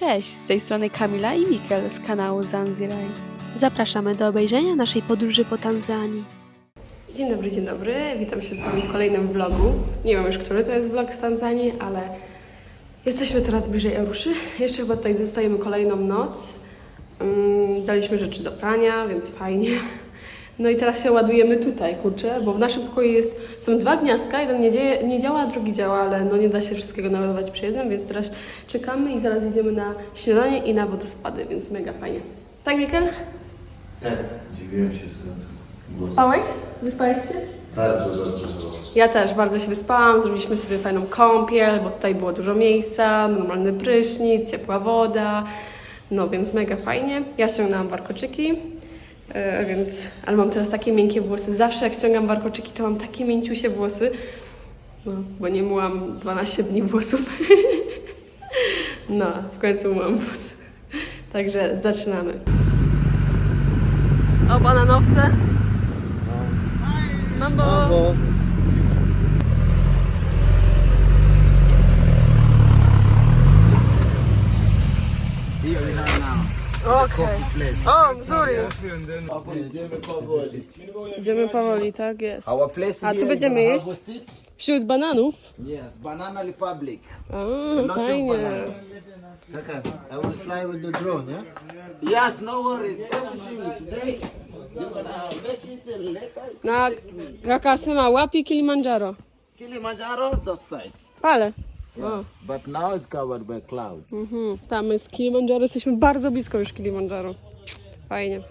Cześć, z tej strony Kamila i Mikel z kanału Zanziraj. Zapraszamy do obejrzenia naszej podróży po Tanzanii. Dzień dobry, dzień dobry. Witam się z Wami w kolejnym vlogu. Nie wiem już, który to jest vlog z Tanzanii, ale jesteśmy coraz bliżej Aruszy. Jeszcze chyba tutaj zostajemy kolejną noc. Mm, Daliśmy rzeczy do prania, więc fajnie. No i teraz się ładujemy tutaj, kurczę, bo w naszym pokoju jest, są dwa gniazdka, jeden nie, dzieje, nie działa, drugi działa, ale no nie da się wszystkiego naładować przy jednym, więc teraz czekamy i zaraz idziemy na śniadanie i na wodospady, więc mega fajnie. Tak, Mikel? Tak, dziwiłem się skąd. Spałeś? Wyspałeś się? Bardzo dobrze było. Ja też bardzo się wyspałam, zrobiliśmy sobie fajną kąpiel, bo tutaj było dużo miejsca, normalny prysznic, ciepła woda, no więc mega fajnie. Ja ściągnęłam warkoczyki, e, więc, ale mam teraz takie miękkie włosy. Zawsze jak ściągam warkoczyki, to mam takie mięciusie włosy, no, bo nie myłam 12 dni włosów. no, w końcu myłam włosy. Także zaczynamy. O, bananowce. Mambo. Here we are now. Place. O, wzór jest. Idziemy powoli. Idziemy powoli, tak jest. Our place A tu here, będziemy you jeść? seat. Wśród bananów? Yes, Banana Republic. A, lot of fajnie. banana. Okay, I will fly with the drone, yeah? Yes, no worries. Everything today. You're gonna make it later. Na kakasy ma łapi Kilimandżaro. Kilimanjaro, that side. Pale. Yes. But now it's covered by clouds. Mhm. Tam z Kilimandżaro jesteśmy bardzo blisko już Kilimandżaro. Fajnie.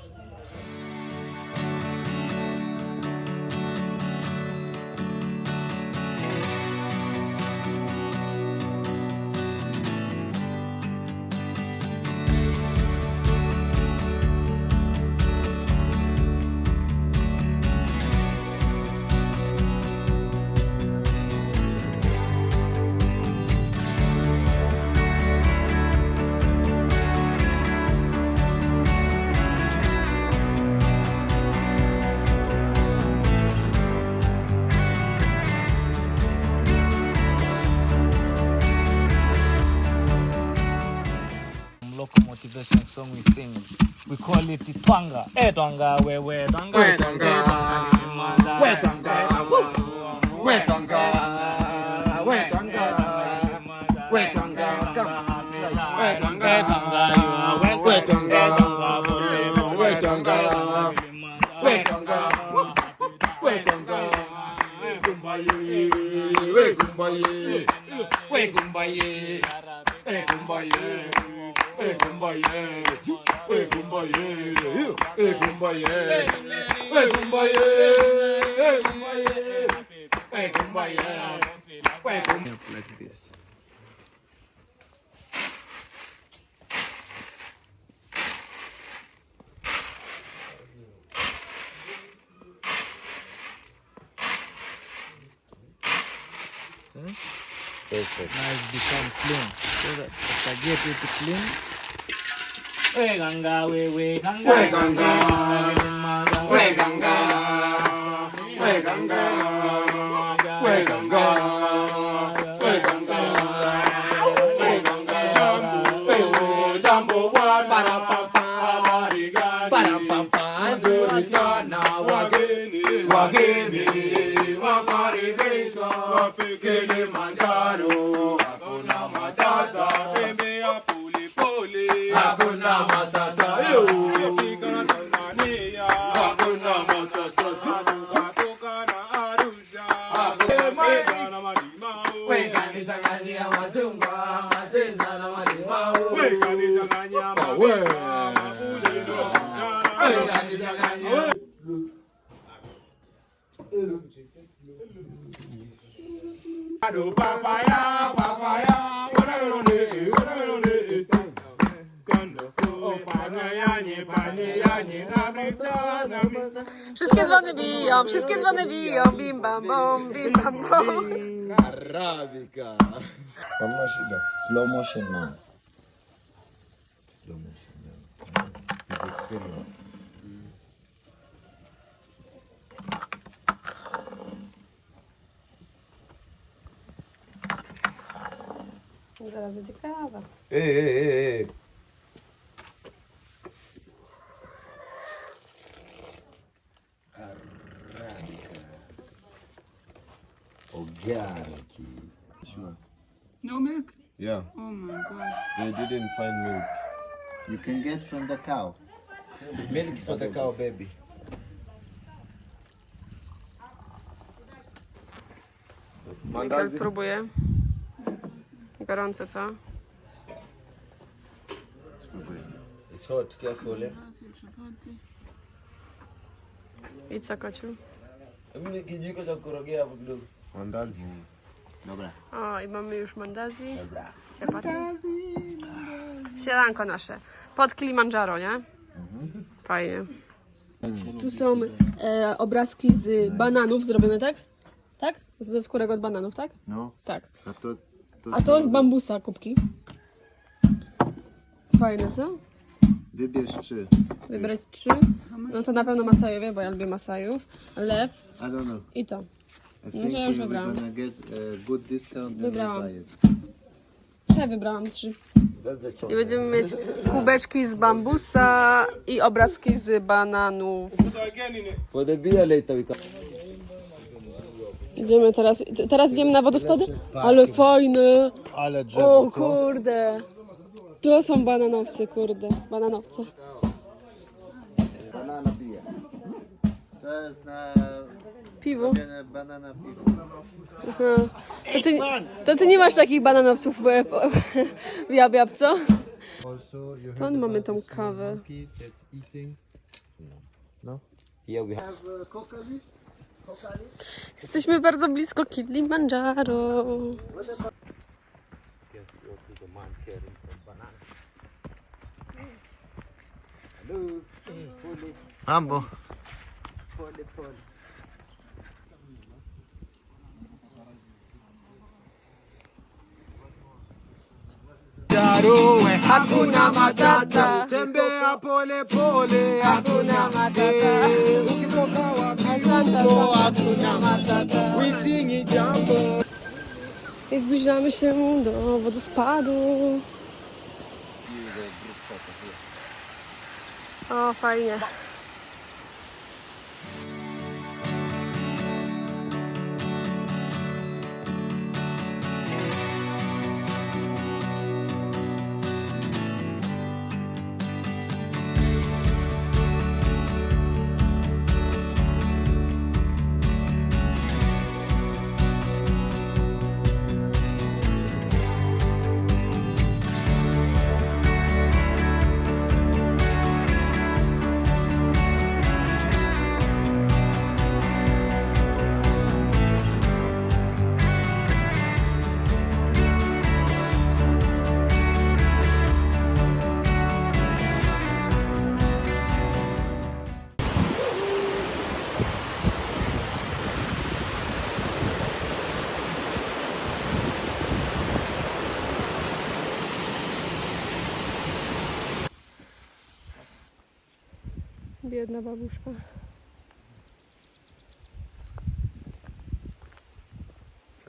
Local song we sing. We call it Twanga. Eh Twanga, we we Twanga. We Twanga. Eh, we Twanga. We Twanga. We Twanga. We Twanga. Come. We Twanga. Eh, you are welcome. We Twanga. Eh, we Twanga. We Twanga. We Twanga. Kumbaye. We kumbaye. We kumbaye. kumbaya. Like this. Perfect. Now it becomes clean. So that spaghetti is clean. 왜 간가 왜 왜 간가? 왜 간가? 왜 간가? Biją, wszystkie dzwony biją, bim bam bom, bim bam bom. Arabica. Hamna shida. Slow motion now. Slow motion experience. Zaraz będzie kawa. Hey, hey, hey, hey. Organic. Sure. No milk? Yeah, Oh my god. they didn't find milk. You can get from the cow. Milk for the cow, baby. Mikael próbuje. Gorące, co? It's hot, careful. Eh? I co, kociu? Mimi kijiko cha kurogea hapo kidogo. Mandazi. Dobra. O, i mamy już mandazi. Dobra. Ciapaty. Sielanko nasze. Pod Kilimandżaro, nie? Fajnie. Tu są e, obrazki z bananów zrobione, tak? Tak? Ze skórek od bananów, tak? No, Tak. a to... to A to z bambusa kubki. Fajne, co? Wybierz trzy. Wybrać trzy. No to na pewno Masajowie, bo ja lubię Masajów. Lew i to. I No to ja już we're wybrałam. gonna get a good discount and Wybrałam. Te wybrałam trzy. That's the I będziemy mieć kubeczki z bambusa i obrazki z bananów. So again in it. For the beer later we come. Idziemy teraz. Teraz idziemy na wodospady? Ale fajne. Ale O kurde. To są bananowcy, kurde. Bananowce. Banana beer. To jest na... Piwo. banana piwo. Aha. To ty, to ty nie masz takich bananowców w, w Jabiab, co? Stąd mamy tą kawę. monkey that's eating. Here we have. Daroe eh. Hakuna Matata. Tembea pole pole Hakuna Matata. Ukivoka wakiuko Hakuna Matata. We sing it jumbo Esse já me chamou, de ovo do Oh, farinha. Biedna babuszka.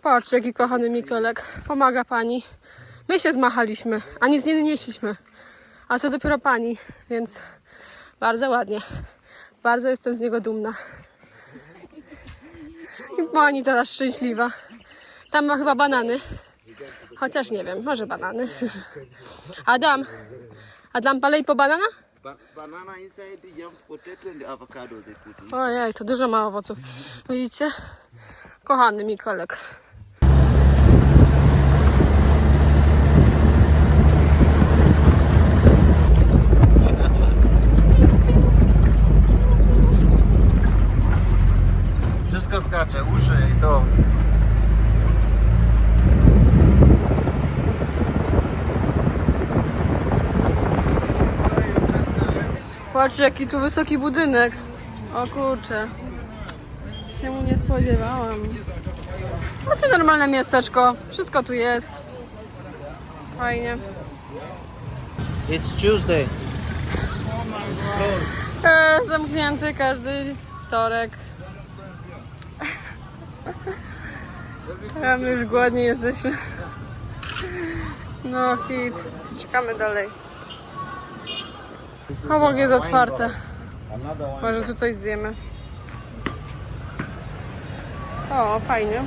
Patrz, jaki kochany Mikolek. Pomaga pani. My się zmachaliśmy, a nic nie nieśliśmy. A co dopiero pani, więc bardzo ładnie. Bardzo jestem z niego dumna. I pani teraz szczęśliwa. Tam ma chyba banany. Chociaż nie wiem, może banany. Adam, Adam palej po banana? Ba- banana inside the yams, potato, and the avocado they put in. Ojej, to dużo ma owoców. Widzicie? Kochany Mikolek. Wszystko skacze, uszy i to. Patrz, jaki tu wysoki budynek. O kurczę. Się mu nie spodziewałam. No to normalne miasteczko. Wszystko tu jest. Fajnie. It's Tuesday. E, zamknięty każdy wtorek. A my już głodni jesteśmy. No hit. Czekamy dalej. Obok jest otwarte. Może tu coś zjemy. O, fajnie.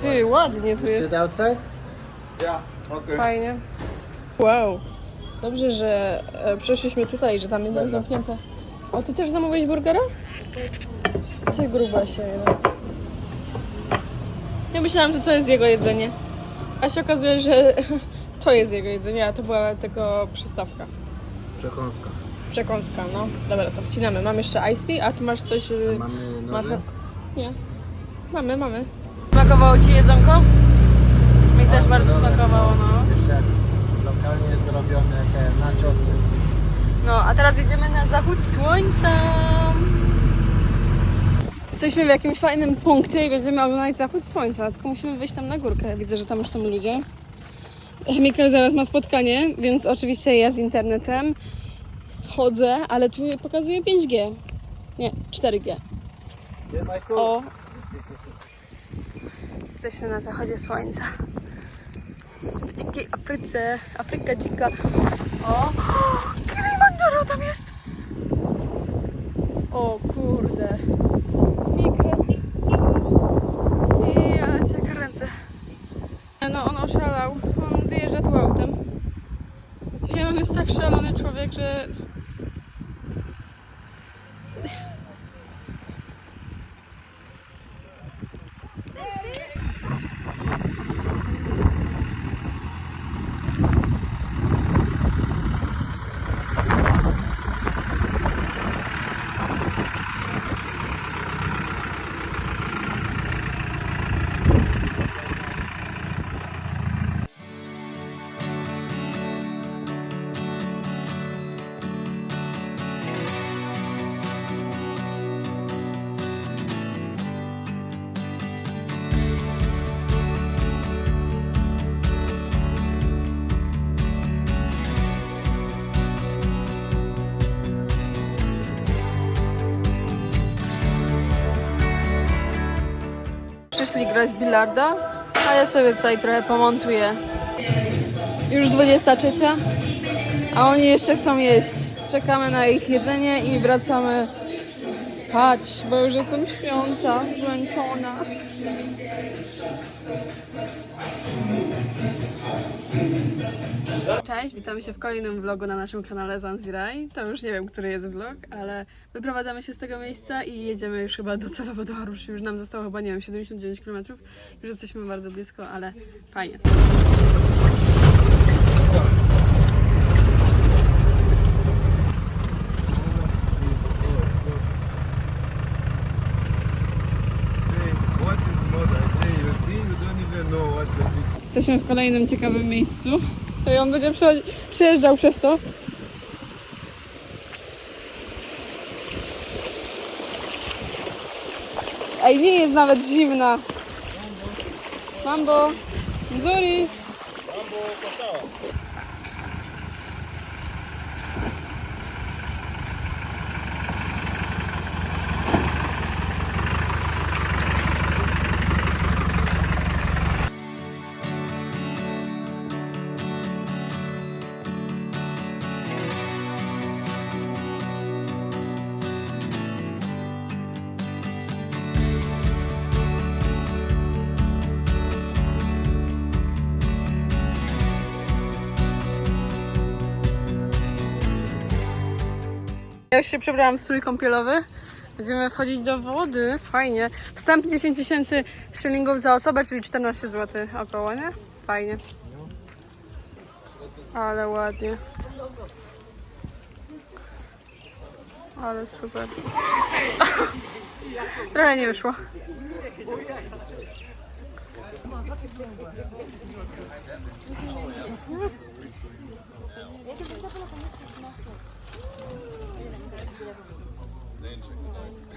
Ty, ładnie tu jest. outside? Fajnie. Wow. Dobrze, że e, przeszliśmy tutaj, że tam jest zamknięte. O, ty też zamówiłeś burgera? Ty gruba się jeden. Ja myślałam, że to jest jego jedzenie. A się okazuje, że to jest jego jedzenie, a to była tylko przystawka. Przekąska. Przekąska, no. Dobra, to wcinamy. Mam jeszcze iced tea, a ty masz coś... y, Mamy noże? marchewkę? Nie. Mamy, mamy. Smakowało ci jedzonko? Mi też bardzo smakowało, no. Jeszcze lokalnie zrobione te nachosy. No, a teraz jedziemy na zachód słońca. Jesteśmy w jakimś fajnym punkcie i będziemy oglądać zachód słońca, tylko musimy wyjść tam na górkę. Widzę, że tam już są ludzie. Mikkel zaraz ma spotkanie, więc oczywiście ja z internetem chodzę, ale tu pokazuje 5G. Nie, 4G. Gdzie Michael? O! Jesteśmy na zachodzie słońca. W dzikiej Afryce. Afryka dzika. O! Kilimandżaro tam jest! O kurde. Mikro. Ja cię kręcę. No on oszalał. On wyjeżdża tu autem. I on jest tak szalony człowiek, że przyszli grać bilarda, a ja sobie tutaj trochę pomontuję. Już 23, a oni jeszcze chcą jeść. Czekamy na ich jedzenie i wracamy spać, bo już jestem śpiąca, zmęczona. Cześć, witamy się w kolejnym vlogu na naszym kanale Zanziraj. To już nie wiem, który jest vlog, ale wyprowadzamy się z tego miejsca i jedziemy już chyba docelowo do Aruszy. Już nam zostało chyba, nie wiem, 79 km. Już jesteśmy bardzo blisko, ale fajnie. Jesteśmy w kolejnym ciekawym miejscu. I on będzie przechodzi- przejeżdżał przez to. Ej, nie jest nawet zimna. Mambo. Nzuri. Ja już się przebrałam w strój kąpielowy. Będziemy wchodzić do wody, fajnie. Wstęp 10 tysięcy szylingów za osobę, czyli 14 zł około, nie? Fajnie. Ale ładnie. Ale super. Trochę nie wyszło.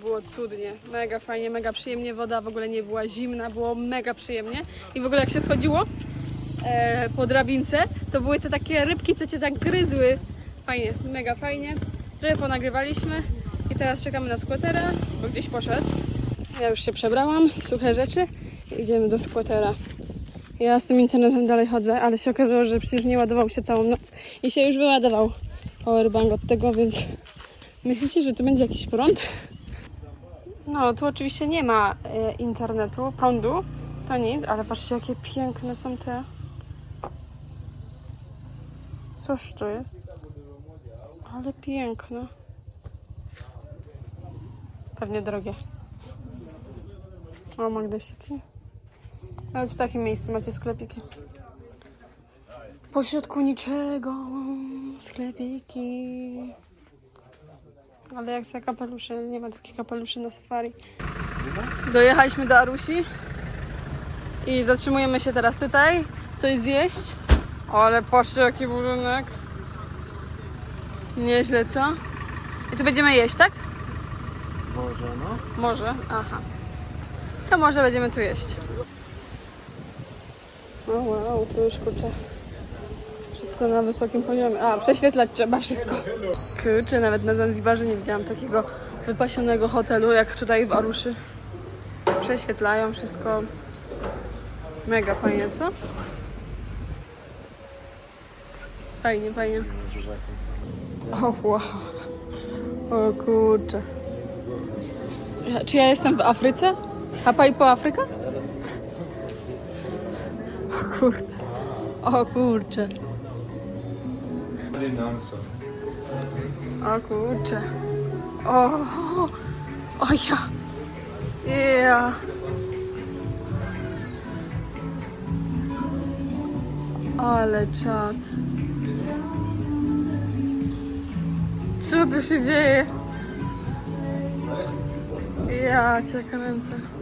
było cudnie, mega fajnie, mega przyjemnie. Woda w ogóle nie była zimna, było mega przyjemnie. I w ogóle jak się schodziło e, po drabince, to były te takie rybki, co cię tak gryzły. Fajnie, mega fajnie. Trochę ponagrywaliśmy i teraz czekamy na skłotera, bo gdzieś poszedł. Ja już się przebrałam, suche rzeczy i idziemy do skłotera. Ja z tym internetem dalej chodzę, ale się okazało, że przecież nie ładował się całą noc i się już wyładował powerbank od tego, więc myślicie, że tu będzie jakiś prąd? No, tu oczywiście nie ma e, internetu, prądu, to nic, ale patrzcie, jakie piękne są te... Coż to jest? Ale piękne. Pewnie drogie. O, magdesiki. Ale w takim miejscu macie sklepiki. Po środku niczego. Sklepiki. Ale jak za kapelusze, nie ma takich kapeluszy na safari. Dojechaliśmy do Arusi i zatrzymujemy się teraz tutaj. Coś zjeść. Ale patrzcie jaki budynek. Nieźle, co? I tu będziemy jeść, tak? Może, no. Może, aha. To może będziemy tu jeść. O wow, tu już kurczę. Wszystko na wysokim poziomie. A, prześwietlać trzeba wszystko. Kurczę, nawet na Zanzibarze nie widziałam takiego wypasionego hotelu jak tutaj w Aruszy. Prześwietlają wszystko. Mega fajnie, co? Fajnie, fajnie. O wow. O kurczę. Ja- Czy ja jestem w Afryce? Hapa i po Afryka? O kurde. O kurczę. O kurczę. O, o ja. Ja. Ale czad. Co tu się dzieje? Ja cię kręcę.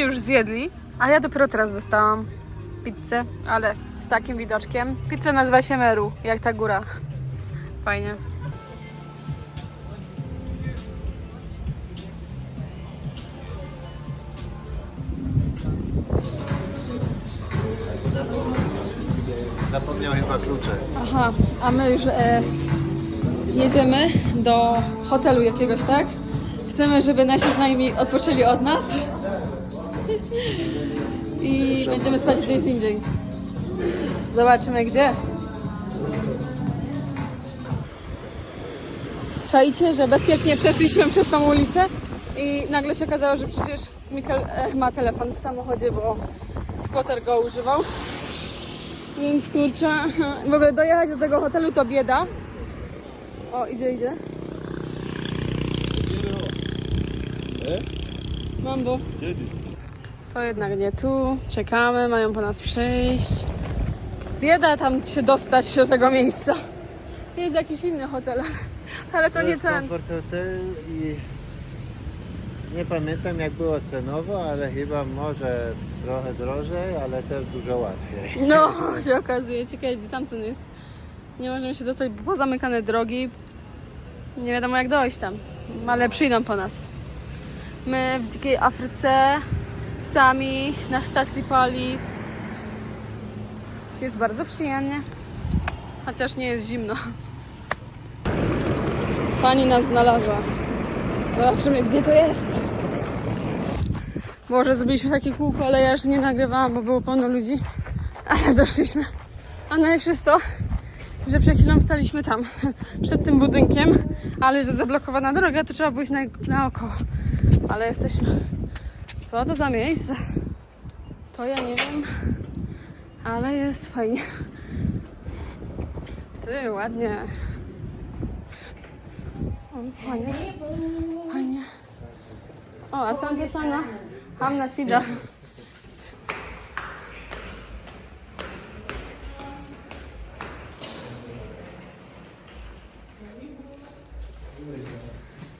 Oni już zjedli, a ja dopiero teraz dostałam pizzę, ale z takim widoczkiem. Pizza nazywa się Meru, jak ta góra. Fajnie. Zapomniał chyba klucze. Aha, a my już e, jedziemy do hotelu jakiegoś, tak? Chcemy, żeby nasi znajomi odpoczęli od nas. I będziemy spać gdzieś indziej. Zobaczymy gdzie. Czajcie, że bezpiecznie przeszliśmy przez tą ulicę i nagle się okazało, że przecież Mikkel e, ma telefon w samochodzie, bo spotter go używał. Więc kurczę, w ogóle dojechać do tego hotelu to bieda. O, idzie, idzie. Mambo. To jednak nie tu. Czekamy, mają po nas przyjść. Bieda tam się dostać do tego miejsca. Jest jakiś inny hotel, ale to nie jest ten. Comfort Hotel i nie pamiętam jak było cenowo, ale chyba może trochę drożej, ale też dużo łatwiej. No, się okazuje. Ciekawe, gdzie tamten jest. Nie możemy się dostać, bo pozamykane drogi. Nie wiadomo jak dojść tam, ale przyjdą po nas. My w dzikiej Afryce, sami na stacji paliw. Jest bardzo przyjemnie, chociaż nie jest zimno. Pani nas znalazła. Zobaczymy, gdzie to jest. Może zrobiliśmy takie kółko, ale ja już nie nagrywałam, bo było pełno ludzi. Ale doszliśmy. A najlepsze jest to, że przed chwilą staliśmy tam, przed tym budynkiem, ale że zablokowana droga, to trzeba było iść na, naokoło. Ale jesteśmy. Co to za miejsce? To ja nie wiem, ale jest fajnie. Ty, ładnie. O, fajnie. Fajnie. O, asante sana. Hamna sida.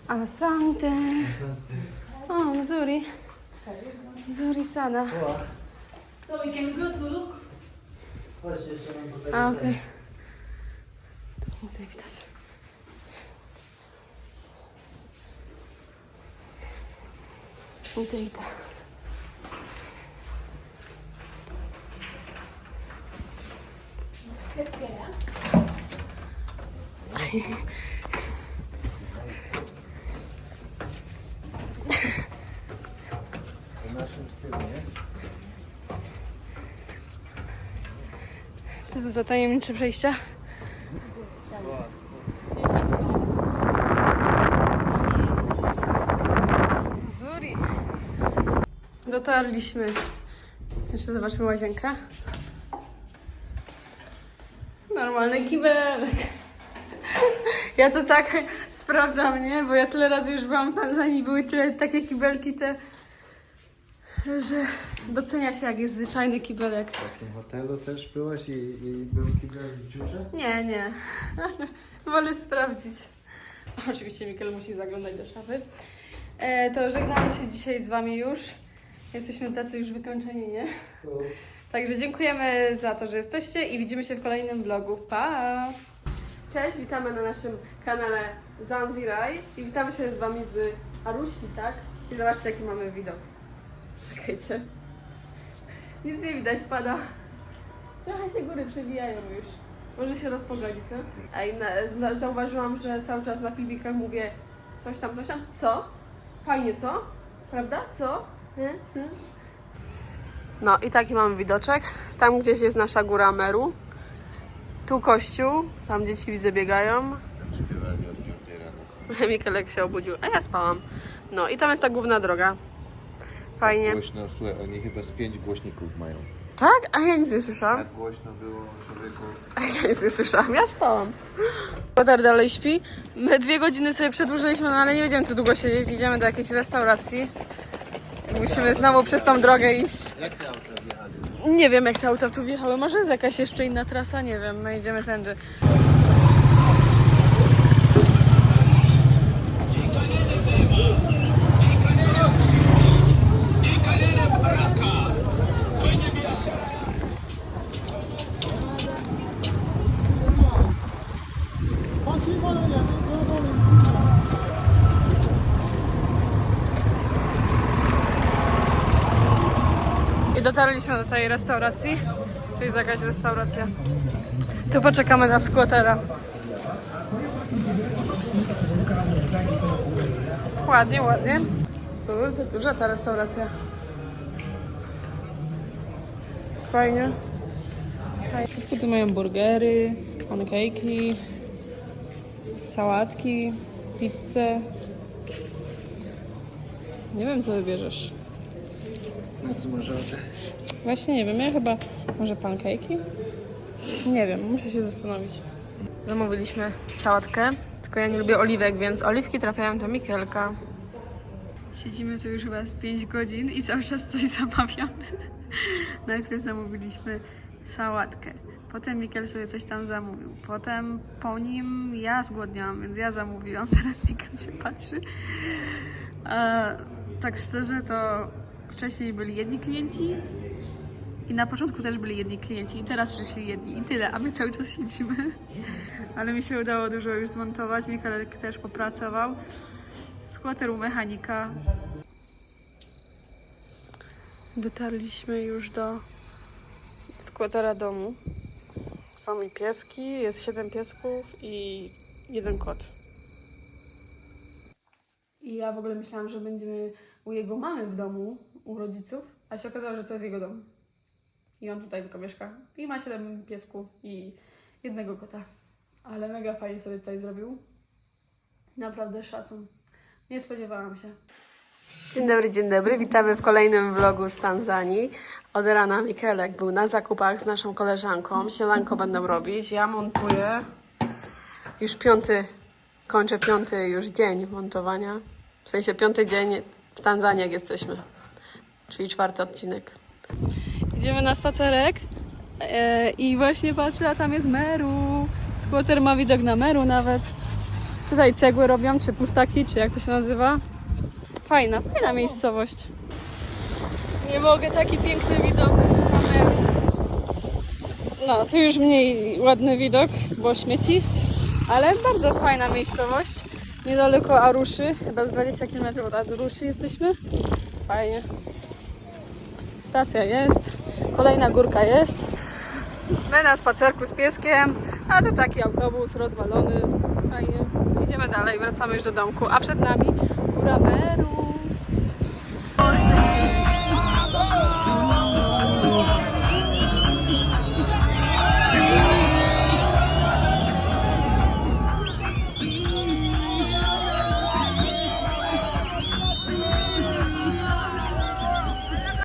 Asante. O, nzuri. Nzuri sana. So we can go to look. Chodź, jeszcze mam tutaj. A, okej. Tu nic nie widać. Idę, idę. W za tajemnicze przejścia? Zuri. Dotarliśmy. Jeszcze zobaczmy łazienkę. Normalny kibelek. Ja to tak sprawdzam, nie? Bo ja tyle razy już byłam w Tanzanii, były tyle takie kibelki te, że docenia się jak jest zwyczajny kibelek. W takim hotelu też byłaś i, i był kibel w dziurze? Nie, nie. Wolę sprawdzić. Oczywiście Mikel musi zaglądać do szafy. E, to żegnamy się dzisiaj z Wami już. Jesteśmy tacy już wykończeni, nie? Także dziękujemy za to, że jesteście i widzimy się w kolejnym vlogu. Pa! Cześć, witamy na naszym kanale Zanziraj i witamy się z Wami z Arusi, tak? I zobaczcie jaki mamy widok. Czekajcie. Nic nie widać, pada. Trochę się góry przewijają już. Może się rozpogodzi, co? Ej, na, za, zauważyłam, że cały czas na filmikach mówię coś tam, coś tam. Co? Fajnie, co? Prawda? Co? Co? No i taki mamy widoczek. Tam gdzieś jest nasza góra Meru. Tu kościół. Tam dzieci widzę biegają. Śpiewali od 5 rano. Mikelek się obudził, a ja spałam. No i tam jest ta główna droga. Fajnie. Głośno, słuchaj, oni chyba z pięć głośników mają. Tak? A ja nic nie słyszałam. Tak głośno było człowieku. Ja nic nie słyszałam, ja spałam. Kotar dalej śpi. My dwie godziny sobie przedłużyliśmy, no ale nie będziemy tu długo siedzieć. Idziemy do jakiejś restauracji. Musimy znowu przez tą drogę iść. Jak te auta wjechali? Nie wiem, jak te auta tu wjechały. Może jest jakaś jeszcze inna trasa, nie wiem. My idziemy tędy. I dotarliśmy do tej restauracji. To jest jakaś restauracja. Tu poczekamy na squattera. Ładnie, ładnie. Kurde, duża ta restauracja. Fajnie. Wszystko tu mają burgery, pancake'i, sałatki, pizzę. Nie wiem, co wybierzesz. Na co masz ochotę? Właśnie nie wiem, ja chyba może pancake'i? Nie wiem, muszę się zastanowić. Zamówiliśmy sałatkę, tylko ja nie lubię oliwek, więc oliwki trafiają do Mikelka. Siedzimy tu już chyba z 5 godzin i cały czas coś zamawiamy. Najpierw zamówiliśmy sałatkę, potem Mikel sobie coś tam zamówił, potem po nim ja zgłodniałam, więc ja zamówiłam, teraz Mikel się patrzy. A, tak szczerze to wcześniej byli jedni klienci, i na początku też byli jedni klienci i teraz przyszli jedni i tyle, a my cały czas siedzimy. Ale mi się udało dużo już zmontować, Mikalek też popracował. Skłater u mechanika. Dotarliśmy już do skłatera domu. Są i pieski, jest siedem piesków i jeden kot. I ja w ogóle myślałam, że będziemy u jego mamy w domu, u rodziców, a się okazało, że to jest jego dom. I on tutaj tylko mieszka. I ma 7 piesków i jednego kota. Ale mega fajnie sobie tutaj zrobił. Naprawdę szacun. Nie spodziewałam się. Dzień dobry, dzień dobry. Witamy w kolejnym vlogu z Tanzanii. Od rana Mikelek był na zakupach z naszą koleżanką. Sielanko będą robić. Ja montuję. Już piąty, kończę piąty już dzień montowania. W sensie piąty dzień w Tanzanii, jak jesteśmy. Czyli czwarty odcinek. Idziemy na spacerek e, i właśnie patrzę, a tam jest Meru. Skłoter ma widok na Meru nawet. Tutaj cegły robią, czy pustaki, czy jak to się nazywa. Fajna, fajna miejscowość. Nie mogę, taki piękny widok mamy. No, tu już mniej ładny widok, bo śmieci, ale bardzo fajna miejscowość. Niedaleko Aruszy, chyba z 20 km od Aruszy jesteśmy. Fajnie. Stacja jest, kolejna górka jest. My na spacerku z pieskiem, a tu taki autobus rozwalony. Fajnie. Idziemy dalej, wracamy już do domku, a przed nami góra Meru.